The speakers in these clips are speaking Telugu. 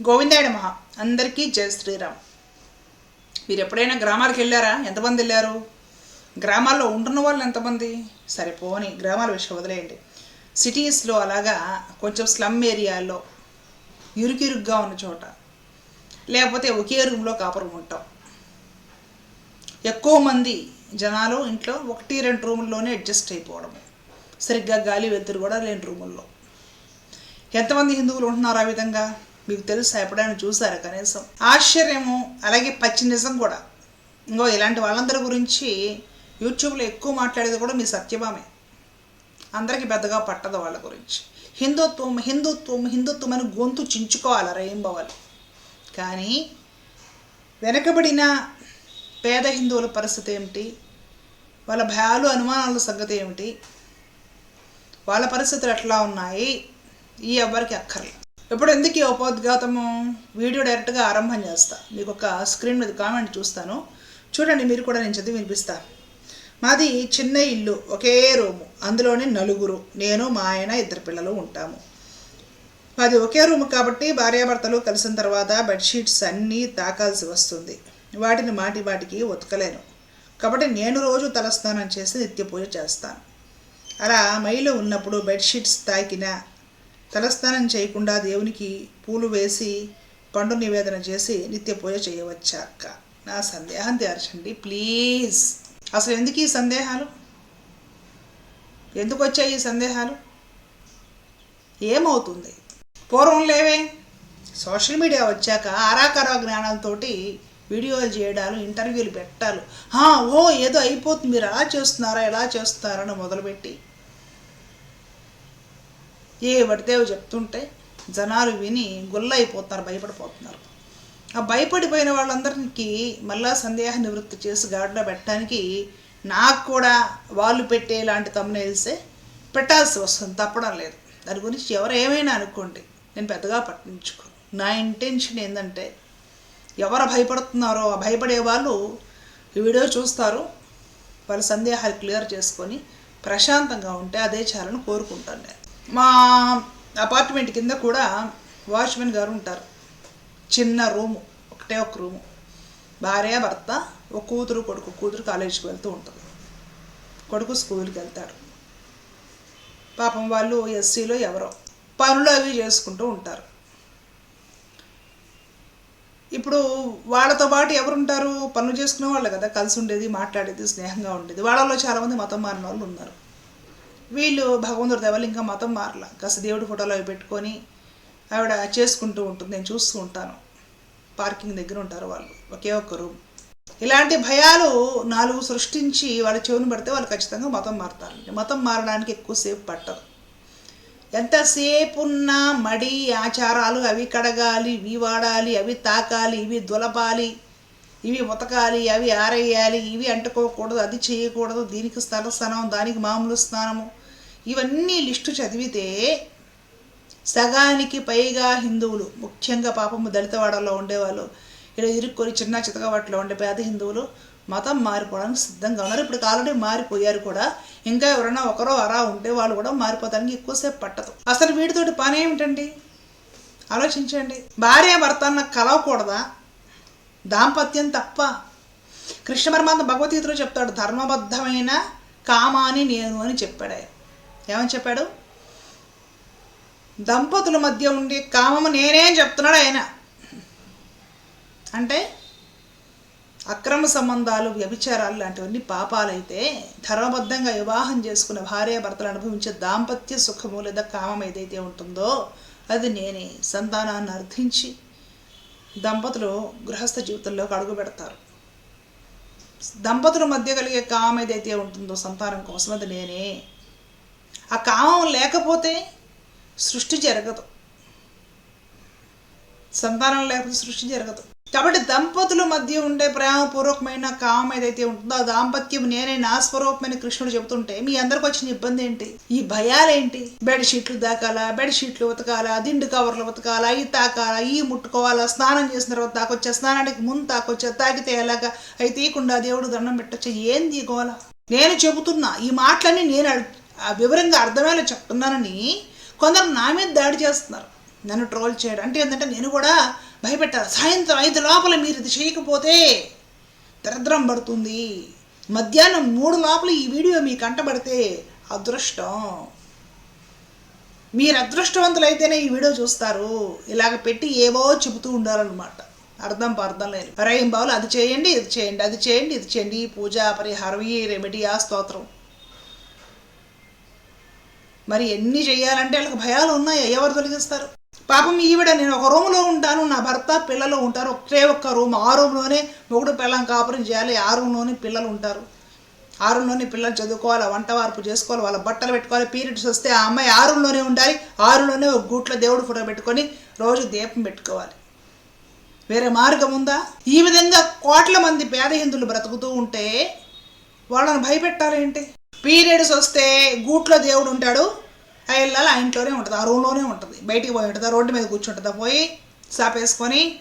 గోవిందాయ మహా అందరికీ జయ శ్రీరామ్. మీరు ఎప్పుడైనా గ్రామాలకు వెళ్ళారా? ఎంతమంది వెళ్ళారు? గ్రామాల్లో ఉంటున్న వాళ్ళు ఎంతమంది? సరే పోని గ్రామాల విషయం వదిలేయండి. సిటీస్లో అలాగా కొంచెం స్లమ్ ఏరియాల్లో ఇరుకిరుగ్గా ఉన్న చోట లేకపోతే ఒకే రూమ్లో కాపురం ఉంటాం. ఎక్కువ మంది జనాలు ఇంట్లో ఒకటి రెండు రూముల్లోనే అడ్జస్ట్ అయిపోవడము. సరిగ్గా గాలి వెలుతురు కూడా లేని రూముల్లో. ఎంతమంది హిందువులు ఉంటున్నారు ఆ విధంగా? మీకు తెలుసా ఎప్పుడైనా చూసారా కనీసం? ఆశ్చర్యము అలాగే పచ్చి నిజం కూడా. ఇంకో ఇలాంటి వాళ్ళందరి గురించి యూట్యూబ్లో ఎక్కువ మాట్లాడేది కూడా మీ సత్యభామే. అందరికీ పెద్దగా పట్టదు వాళ్ళ గురించి. హిందుత్వం హిందుత్వం హిందుత్వం అని గొంతు చించుకోవాలి రేయింబవాలి కానీ వెనకబడిన పేద హిందువుల పరిస్థితి ఏమిటి? వాళ్ళ భయాలు అనుమానాల సంగతి ఏమిటి? వాళ్ళ పరిస్థితులు ఎట్లా ఉన్నాయి? ఈ ఎవ్వరికి అక్కర్లేదు ఇప్పుడు ఎందుకు ఈ ఉపోద్ఘాతము వీడియో డైరెక్ట్గా ఆరంభం చేస్తా. మీకు ఒక స్క్రీన్ మీద కామెంట్ చూస్తాను. చూడండి మీరు కూడా నేను చదివి వినిపిస్తా. మాది చిన్న ఇల్లు ఒకే రూము. అందులోనే నలుగురు. నేను మా ఆయన ఇద్దరు పిల్లలు ఉంటాము. మాది ఒకే రూమ్ కాబట్టి భార్యాభర్తలు కలిసిన తర్వాత బెడ్షీట్స్ అన్నీ తాకాల్సి వస్తుంది. వాటిని మాటి వాటికి ఉతకలేను కాబట్టి నేను రోజు తలస్నానం చేసి నిత్య పూజ చేస్తాను. అలా మైలు ఉన్నప్పుడు బెడ్షీట్స్ తాకిన తలస్నానం చేయకుండా దేవునికి పూలు వేసి పండు నివేదన చేసి నిత్య పూజ చేయవచ్చాక. నా సందేహం తీర్చండి ప్లీజ్. అసలు ఎందుకు ఈ సందేహాలు? ఎందుకు వచ్చాయి ఈ సందేహాలు? ఏమవుతుంది? పూర్వం లేవే. సోషల్ మీడియా వచ్చాక ఆరాకరా జ్ఞానాలతోటి వీడియోలు చేయడాలు ఇంటర్వ్యూలు పెట్టాలు. ఓ ఏదో అయిపోతుంది. మీరు అలా చేస్తున్నారా ఎలా చేస్తున్నారా అని మొదలుపెట్టి ఏ పడితేవో చెప్తుంటే జనాలు విని గుల్ల భయపడిపోతున్నారు. ఆ భయపడిపోయిన వాళ్ళందరికీ మళ్ళా సందేహ నివృత్తి చేసి గాడిలో పెట్టడానికి నాకు కూడా వాళ్ళు పెట్టే లాంటి తమ్మునేల్సే పెట్టాల్సి వస్తుంది. తప్పడం లేదు. దాని గురించి ఎవరు ఏమైనా అనుకోండి. నేను పెద్దగా పట్టించుకో నా ఇంటెన్షన్ ఏంటంటే ఎవరు భయపడుతున్నారో ఆ భయపడే వాళ్ళు ఈ వీడియో చూస్తారు. వాళ్ళ సందేహాలు క్లియర్ చేసుకొని ప్రశాంతంగా ఉంటే అదే చాలని కోరుకుంటాను నేను. మా అపార్ట్మెంట్ కింద కూడా వాచ్మెన్ గారు ఉంటారు. చిన్న రూము ఒకటే ఒక రూము. భార్య భర్త ఒక కూతురు కొడుకు. కూతురు కాలేజీకి వెళ్తూ ఉంటుంది. కొడుకు స్కూల్కి వెళ్తాడు. పాపం వాళ్ళు ఎస్సీలో ఎవరో. పనులు అవి చేసుకుంటూ ఉంటారు. ఇప్పుడు వాళ్ళతో పాటు ఎవరుంటారు? పనులు చేసుకునే వాళ్ళు కదా. కలిసి ఉండేది మాట్లాడేది స్నేహంగా ఉండేది. వాళ్ళలో చాలామంది మతం మారిన వాళ్ళు ఉన్నారు. వీళ్ళు భగవంతుడి దేవాలు ఇంకా మతం మారల. కాస్త దేవుడి ఫోటోలు అవి పెట్టుకొని ఆవిడ చేసుకుంటూ ఉంటుంది. నేను చూస్తూ ఉంటాను. పార్కింగ్ దగ్గర ఉంటారు వాళ్ళు. ఒకే ఒక్క రూమ్. ఇలాంటి భయాలు నాలుగు సృష్టించి వాళ్ళ చెవిని పడితే వాళ్ళు ఖచ్చితంగా మతం మారుతారు. మతం మారడానికి ఎక్కువసేపు పట్టదు. ఎంతసేపు ఉన్న మడి ఆచారాలు అవి కడగాలి ఇవి వాడాలి అవి తాకాలి ఇవి దులపాలి ఇవి ఉతకాలి అవి ఆరేయాలి ఇవి అంటుకోకూడదు అది చేయకూడదు. దీనికి స్థల స్నానం దానికి మామూలు స్నానము ఇవన్నీ లిస్టు చదివితే సగానికి పైగా హిందువులు ముఖ్యంగా పాపము దళితవాడలో ఉండేవాళ్ళు ఇలా ఇరుక్కొని చిన్న చితకవాటిలో ఉండే పేద హిందువులు మతం మారిపోవడానికి సిద్ధంగా ఉన్నారు. ఇప్పుడు ఆల్రెడీ మారిపోయారు కూడా. ఇంకా ఎవరైనా ఒకరో అరా ఉంటే వాళ్ళు కూడా మారిపోతానికి ఎక్కువసేపు పట్టదు. అసలు వీటితోటి పని ఏమిటండి? ఆలోచించండి. భార్య భర్త అన్న కలవకూడదా? దాంపత్యం తప్ప. కృష్ణ పరమాత్మ భగవద్గీతలో చెప్తాడు ధర్మబద్ధమైన కామాని నేను అని చెప్పాడు ఆయన. ఏమని చెప్పాడు? దంపతుల మధ్య ఉండే కామము నేనే చెప్తున్నాడు ఆయన. అంటే అక్రమ సంబంధాలు వ్యభిచారాలు లాంటివన్నీ పాపాలైతే ధర్మబద్ధంగా వివాహం చేసుకున్న భార్య భర్తలు అనుభవించే దాంపత్య సుఖము లేదా కామం ఏదైతే ఉంటుందో అది నేనే సంతానాన్ని అర్థించి దంపతులు గృహస్థ జీవితంలోకి అడుగు పెడతారు. దంపతుల మధ్య కలిగే కామం ఏదైతే ఉంటుందో సంతానం కోసం అది నేనే ఆ కామం లేకపోతే సృష్టి జరగదు. సంతానం లేకపోతే సృష్టి జరగదు. కాబట్టి దంపతుల మధ్య ఉండే ప్రేమపూర్వకమైన కామం ఏదైతే ఉంటుందో ఆ దాంపత్యం నేనే నా స్వరూపమైన కృష్ణుడు చెబుతుంటే మీ అందరికి వచ్చిన ఇబ్బంది ఏంటి? ఈ భయాలేంటి? బెడ్ షీట్లు దాకాలా బెడ్షీట్లు ఉతకాలా దిండు కవర్లు ఉతకాలా ఈ తాకాలా ఈ ముట్టుకోవాలా స్నానం చేసిన తర్వాత తాకొచ్చా స్నానానికి ముందు తాకొచ్చా తాకితే ఎలాగా? అయితే తీయకుండా దేవుడు దండం పెట్టచ్చా? ఏంది ఈ గోల? నేను చెబుతున్నా ఈ మాటలన్నీ నేను వివరంగా అర్థమయ్యేలా చెప్తున్నానని కొందరు నా మీద దాడి చేస్తున్నారు. నన్ను ట్రోల్ చేయడం అంటే ఏంటంటే నేను కూడా భయపెట్టాలి సాయంత్రం ఐదు లోపల మీరు ఇది చేయకపోతే దరిద్రం పడుతుంది. మధ్యాహ్నం మూడు లోపల ఈ వీడియో మీ కంటబడితే అదృష్టం. మీరు అదృష్టవంతులైతేనే ఈ వీడియో చూస్తారు. ఇలాగ పెట్టి ఏవో చెబుతూ ఉండాలన్నమాట. అర్థం పర్థం లేదు. రయం బావులు అది చేయండి ఇది చేయండి అది చేయండి ఇది చేయండి. ఈ పూజ పరిహారం ఈ రెమెడీ ఆ స్తోత్రం. మరి ఎన్ని చేయాలంటే వాళ్ళకి భయాలు ఉన్నాయా? ఎవరు తొలగిస్తారు? పాపం ఈవిడ నేను ఒక రూమ్లో ఉంటాను నా భర్త పిల్లలు ఉంటారు ఒకే ఒక్క రూమ్ ఆ రూమ్లోనే మొగుడు పిల్లం కాపురం చేయాలి ఆ రూమ్లోనే పిల్లలు ఉంటారు. ఆ రూమ్లోనే పిల్లలు చదువుకోవాలి వంట వార్పు చేసుకోవాలి వాళ్ళ బట్టలు పెట్టుకోవాలి పీరియడ్స్ వస్తే ఆ అమ్మాయి ఆ రూమ్లోనే ఉండాలి ఆ రూమ్లోనే ఒక గూట్లో దేవుడు ఫోటో పెట్టుకొని రోజు దీపం పెట్టుకోవాలి. వేరే మార్గం ఉందా? ఈ విధంగా కోట్ల మంది పేద హిందువులు బ్రతుకుతూ ఉంటే వాళ్ళని భయపెట్టాలేంటి పీరియడ్స్ వస్తే గూట్లో దేవుడు ఉంటాడు. ఆ ఇళ్ళలో ఆ ఇంట్లోనే ఉంటుంది ఆ రూమ్లోనే ఉంటుంది. బయటికి పోయి ఉంటుంది రోడ్డు మీద కూర్చుంటుందా. పోయి సాపేసుకొని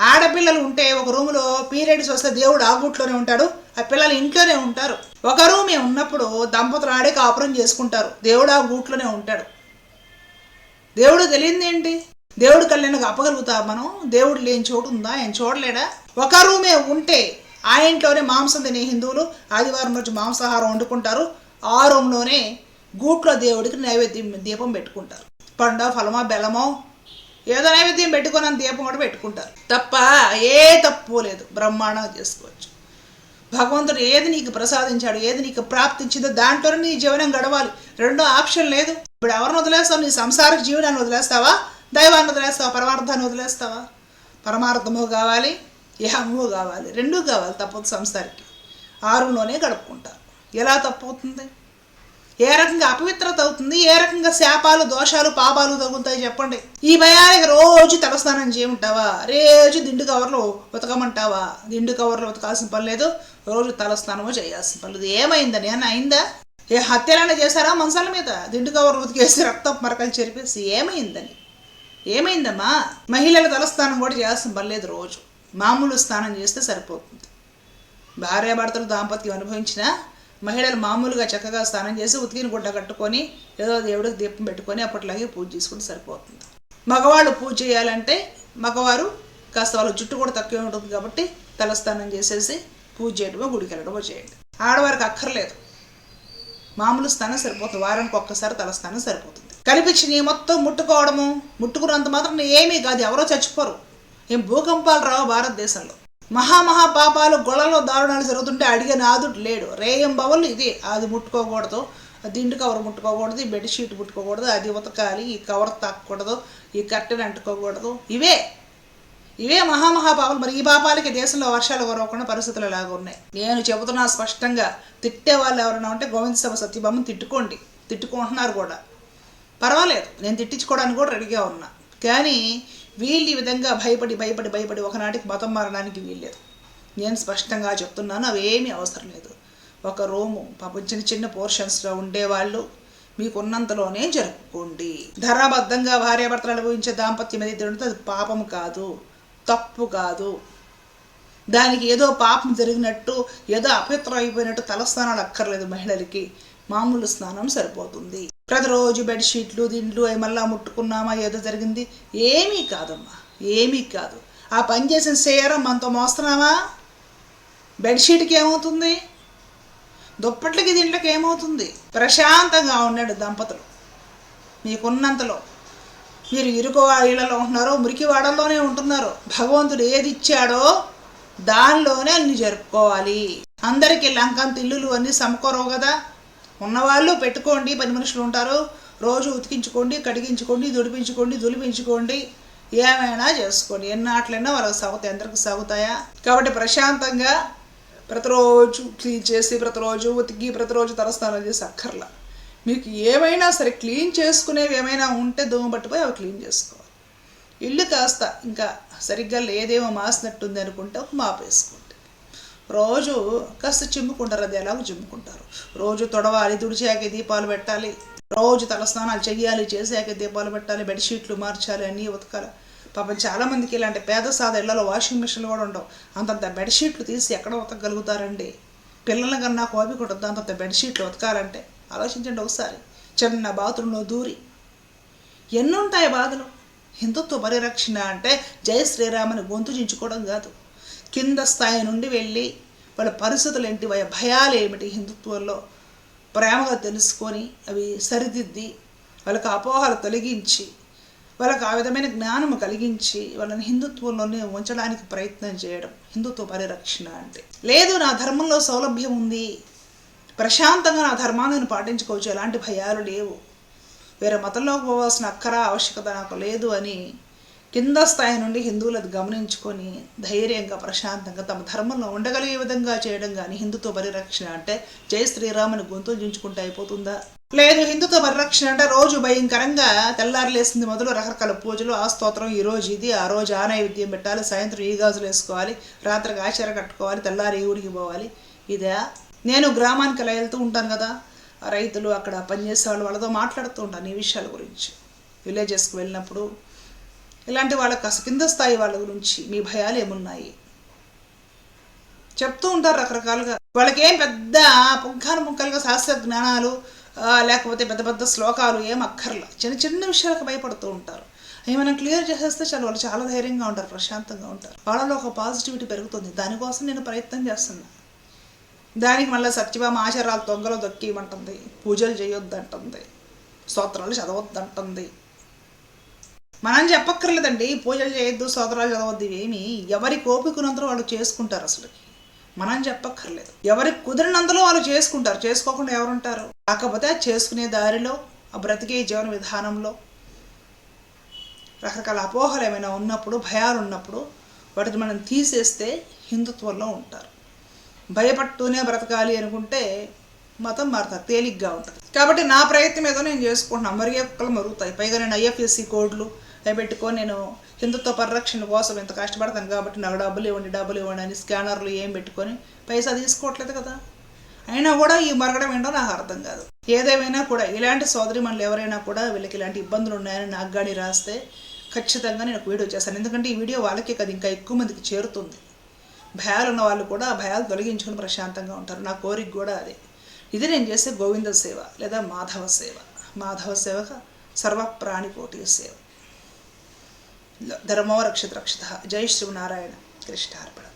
ఆడపిల్లలు ఉంటే ఒక రూములో పీరియడ్స్ వస్తే దేవుడు ఆ గూట్లోనే ఉంటాడు ఆ పిల్లలు ఇంట్లోనే ఉంటారు. ఒక రూమే ఉన్నప్పుడు దంపతులు ఆడే కాపురం చేసుకుంటారు. దేవుడు ఆ గూట్లోనే ఉంటాడు. దేవుడు తెలియంది ఏంటి? దేవుడు కళ్యాణకు అప్పగలుగుతా మనం? దేవుడు లేని చోటు ఉందా? ఆయన చూడలేడా ఒక రూమే ఉంటే ఆ ఇంట్లోనే మాంసం తినే హిందువులు ఆదివారం రోజు మాంసాహారం వండుకుంటారు. ఆ రూమ్లోనే గూట్లో దేవుడికి నైవేద్యం దీపం పెట్టుకుంటారు. పండో ఫలమో బెలమో ఏదో నైవేద్యం పెట్టుకొని దీపం కూడా పెట్టుకుంటారు. తప్ప ఏ తప్పు లేదు. బ్రహ్మాండంగా చేసుకోవచ్చు. భగవంతుడు ఏది నీకు ప్రసాదించాడు ఏది నీకు ప్రాప్తించిందో దాంట్లోనే నీ జీవనం గడవాలి. రెండో ఆప్షన్ లేదు. ఇప్పుడు ఎవరిని వదిలేస్తావు? నీ సంసార జీవనాన్ని వదిలేస్తావా? దైవాన్ని వదిలేస్తావా? పరమార్థాన్ని వదిలేస్తావా? పరమార్థము కావాలి. ఇహము కావాలి. రెండూ కావాలి తప్పదు సంసారికి. ఆరులోనే గడుపుకుంటారు. ఎలా తప్పు అవుతుంది ఏ రకంగా అపవిత్రత అవుతుంది? ఏ రకంగా శాపాలు దోషాలు పాపాలు తగ్గుతాయి చెప్పండి. ఈ భయానికి రోజు తలస్నానం చేయమంటావా రోజు దిండు కవర్లో ఉతకమంటావా? దిండు కవర్లో ఉతకాల్సిన పని లేదు. రోజు తలస్నానము చేయాల్సిన పని లేదు. ఏమైందని? అని అయిందా? ఏ హత్యలైనా చేశారా మనసాల మీద? దిండు కవర్లు ఉతికేసి రక్తం మరకలు చెరిపేసి ఏమైందని? ఏమైందమ్మా? మహిళలు తలస్నానం కూడా చేయాల్సిన పని లేదు రోజు. మామూలు స్నానం చేస్తే సరిపోతుంది. భార్యాభర్తలు దాంపత్యం అనుభవించిన మహిళలు మామూలుగా చక్కగా స్నానం చేసి ఉతికిన గుడ్డ కట్టుకొని ఏదో దేవుడికి దీపం పెట్టుకొని అప్పట్లాగే పూజ చేసుకుంటే సరిపోతుంది. మగవాళ్ళు పూజ చేయాలంటే మగవారు కాస్త వాళ్ళ జుట్టు కూడా తక్కువ ఉంటుంది కాబట్టి తలస్నానం చేసేసి పూజ చేయడమో గుడికి వెళ్ళడమో చేయండి. ఆడవారికి అక్కర్లేదు. మామూలు స్నానం సరిపోతుంది. వారానికి ఒక్కసారి తలస్నానం సరిపోతుంది. కనిపించిన మొత్తం ముట్టుకోవడము ముట్టుకున్నంత మాత్రం ఏమీ కాదు. ఎవరో చచ్చిపోరు. ఏం భూకంపాలు రావు భారతదేశంలో. మహామహా పాపాలు గొడవలో దారుణాలు జరుగుతుంటే అడిగే నాదుడు లేడు. రేయం బవలు ఇది. అది ముట్టుకోకూడదు. దిండు కవర్ ముట్టుకోకూడదు. ఈ బెడ్షీట్ ముట్టుకోకూడదు. అది ఉతకాలి. ఈ కవర్ తాకూడదు. ఈ కట్టెని అంటుకోకూడదు. ఇవే. ఇవే మహామహాపాపాలు మరి ఈ పాపాలకి దేశంలో వర్షాలు కురవకుండా పరిస్థితులు ఎలాగ ఉన్నాయి? నేను చెబుతున్నా స్పష్టంగా. తిట్టే వాళ్ళు ఎవరైనా ఉంటే గోవింద సభ సత్యభామని తిట్టుకోండి. తిట్టుకుంటున్నారు కూడా. పర్వాలేదు. నేను తిట్టించుకోవడానికి కూడా రెడీగా ఉన్నా. కానీ వీళ్ళు ఈ విధంగా భయపడి భయపడి భయపడి ఒకనాటికి మతం మారడానికి వీల్లేదు. నేను స్పష్టంగా చెప్తున్నాను అవేమీ అవసరం లేదు. ఒక రూము పాపం చిన్న చిన్న పోర్షన్స్లో ఉండేవాళ్ళు మీకున్నంతలోనే జరుపుకోండి. ధరాబద్ధంగా భార్యాభర్తలు అనుభవించే దాంపత్యం ఏదైతే ఉంటుందో అది పాపం కాదు తప్పు కాదు. దానికి ఏదో పాపం జరిగినట్టు ఏదో అపవిత్రం అయిపోయినట్టు తలస్నానాలు అక్కర్లేదు మహిళలకి. మామూలు స్నానం సరిపోతుంది. ప్రతిరోజు బెడ్షీట్లు దిండ్లు అవి మళ్ళా ముట్టుకున్నామా ఏదో జరిగింది. ఏమీ కాదమ్మా ఏమీ కాదు. ఆ పని చేసిన సేయరం మనతో మోస్తున్నామా బెడ్షీట్కి ఏమవుతుంది? దుప్పట్లకి దీంట్లోకి ఏమవుతుంది? ప్రశాంతంగా ఉన్నాడు దంపతులు. మీకున్నంతలో మీరు ఇరుకు ఇళ్ళలో ఉంటున్నారో మురికి వాడల్లోనే ఉంటున్నారు. భగవంతుడు ఏది ఇచ్చాడో దానిలోనే అన్ని జరుపుకోవాలి. అందరికీ లంకంత ఇల్లులు అన్నీ సమకూరవు కదా. ఉన్నవాళ్ళు పెట్టుకోండి పని మనుషులు ఉంటారు. రోజు ఉతికించుకోండి కడిగించుకోండి దుడిపించుకోండి దులిపించుకోండి. ఏమైనా చేసుకోండి. ఎన్ని ఆటలైనా వాళ్ళకి సాగుతాయి ఎంతకు సాగుతాయా? కాబట్టి ప్రశాంతంగా ప్రతిరోజు క్లీన్ చేసి ప్రతిరోజు ఉతికి ప్రతిరోజు తలస్నానం చేసి అక్కర్లా. మీకు ఏమైనా సరే క్లీన్ చేసుకునేవి ఏమైనా ఉంటే దోమ పట్టుపోయి అవి క్లీన్ చేసుకోవాలి. ఇల్లు కాస్త ఇంకా సరిగ్గా లేదేమో మాసినట్టుంది అనుకుంటే ఒక మాపేసుకోండి. రోజు కాస్త చిమ్ముకుంటారు అది ఎలాగో చిమ్ముకుంటారు. రోజు తొడవాలి తుడిచాక దీపాలు పెట్టాలి. రోజు తలస్నానాలు చెయ్యాలి చేసాక దీపాలు పెట్టాలి బెడ్షీట్లు మార్చాలి అన్నీ ఉతకాలి. పాపం చాలామందికి ఇలాంటి పేద సాద ఇళ్ళలో వాషింగ్ మిషన్లు కూడా ఉండవు. అంతంత బెడ్షీట్లు తీసి ఎక్కడ ఉతకగలుగుతారండి? పిల్లల కన్నా కోపి కొట్టద్దు అంతంత బెడ్షీట్లు ఉతకాలంటే. ఆలోచించండి ఒకసారి. చిన్న బాత్రూంలో దూరి. ఎన్ని ఉంటాయి బాధలు? హిందుత్వ పరిరక్షణ అంటే జై శ్రీరామని గొంతు చించుకోవడం కాదు. కింద స్థాయి నుండి వెళ్ళి వాళ్ళ పరిస్థితులు ఏంటి వాళ్ళ భయాలు ఏమిటి హిందుత్వంలో ప్రేమగా తెలుసుకొని అవి సరిదిద్ది వాళ్ళకి అపోహలు తొలగించి వాళ్ళకి ఆ విధమైన జ్ఞానము కలిగించి వాళ్ళని హిందుత్వంలోనే ఉంచడానికి ప్రయత్నం చేయడం హిందుత్వ పరిరక్షణ అంటే. లేదు నా ధర్మంలో సౌలభ్యం ఉంది. ప్రశాంతంగా నా ధర్మాన్ని నేను పాటించుకోవచ్చు. ఎలాంటి భయాలు లేవు. వేరే మతంలోకి పోవాల్సిన అక్కర ఆవశ్యకత నాకు లేదు అని కింద స్థాయి నుండి హిందువులు అది గమనించుకొని ధైర్యంగా ప్రశాంతంగా తమ ధర్మంలో ఉండగలిగే విధంగా చేయడం కానీ హిందుత్వ పరిరక్షణ అంటే జై శ్రీరాముని గొంతులు దించుకుంటే అయిపోతుందా? లేదు హిందుత్వ పరిరక్షణ అంటే రోజు భయంకరంగా తెల్లారులేసింది మొదలు రకరకాల పూజలు ఆ స్తోత్రం ఈ రోజు ఇది ఆ రోజు ఆ నైవేద్యం పెట్టాలి సాయంత్రం ఈ గాజులు వేసుకోవాలి రాత్రికి ఆచార కట్టుకోవాలి తెల్లారి ఈ ఊరికి పోవాలి. ఇదే? నేను గ్రామానికి అలా వెళ్తూ ఉంటాను కదా రైతులు అక్కడ పనిచేసే వాళ్ళు వాళ్ళతో మాట్లాడుతూ ఉంటాను ఈ విషయాల గురించి. విలేజెస్కి వెళ్ళినప్పుడు ఇలాంటి వాళ్ళకి కింద స్థాయి వాళ్ళ గురించి మీ భయాలు ఏమున్నాయి? చెప్తూ ఉంటారు రకరకాలుగా. వాళ్ళకేం పెద్ద పుంఖాను ముక్కలుగా శాస్త్ర జ్ఞానాలు లేకపోతే పెద్ద పెద్ద శ్లోకాలు ఏం అక్కర్లా. చిన్న చిన్న విషయాలకు భయపడుతూ ఉంటారు. అవి మనం క్లియర్ చేసేస్తే చాలా వాళ్ళు చాలా ధైర్యంగా ఉంటారు ప్రశాంతంగా ఉంటారు. వాళ్ళలో ఒక పాజిటివిటీ పెరుగుతుంది. దానికోసం నేను ప్రయత్నం చేస్తున్నా. దానికి మళ్ళీ సత్యభామ ఆచారాలు దొంగలు దొక్కిమంటుంది పూజలు చేయొద్దంటుంది. స్తోత్రాలు చదవద్దంటుంది. మనం చెప్పక్కర్లేదండి. పూజలు చేయొద్దు సోదరాలు చదవద్దు ఇవేమి. ఎవరి కోపికున్నంతలో వాళ్ళు చేసుకుంటారు అసలు. మనం చెప్పక్కర్లేదు. ఎవరికి కుదిరినంతలో వాళ్ళు చేసుకుంటారు. చేసుకోకుండా ఎవరుంటారు? కాకపోతే చేసుకునే దారిలో ఆ బ్రతికే జీవన విధానంలో రకరకాల అపోహలు ఏమైనా ఉన్నప్పుడు భయాలు ఉన్నప్పుడు వాటిని మనం తీసేస్తే హిందుత్వంలో ఉంటారు. భయపడుతూనే బ్రతకాలి అనుకుంటే మతం మారుతారు. తేలిగ్గా ఉంటుంది. కాబట్టి నా ప్రయత్నం ఏదో నేను చేసుకుంటున్నాను. మరిగే కుక్కలు మరుగుతాయి. పైగా నేను ఐఎఫ్ఎస్సి కోడ్లు పెట్టుకొని నేను హిందుత్వ పరిరక్షణ కోసం ఎంత కష్టపడతాను కాబట్టి నాకు డబ్బులు ఇవ్వండి డబ్బులు ఇవ్వండి అని స్కానర్లు ఏం పెట్టుకొని పైసా తీసుకోవట్లేదు కదా. అయినా కూడా ఈ మరగడం ఏంటో నాకు అర్థం కాదు. ఏదేమైనా కూడా ఇలాంటి సోదరి మనలు ఎవరైనా కూడా వీళ్ళకి ఇలాంటి ఇబ్బందులు ఉన్నాయని నాకు కానీ రాస్తే ఖచ్చితంగా నేను ఒక వీడియో చేస్తాను. ఎందుకంటే ఈ వీడియో వాళ్ళకే కదా ఇంకా ఎక్కువ మందికి చేరుతుంది. భయాలు ఉన్న వాళ్ళు కూడా ఆ భయాలు తొలగించుకుని ప్రశాంతంగా ఉంటారు. నా కోరిక కూడా అదే. ఇది నేను చేసే గోవింద సేవ లేదా మాధవ సేవ. మాధవ సేవక సర్వప్రాణికోటి సేవ. ಧರ್ಮೋ ರಕ್ಷಿತ ರಕ್ಷಿತ ಜೈ ಶ್ರೀನಾರಾಯಣ ಕೃಷ್ಣಾರ್ಪಣ.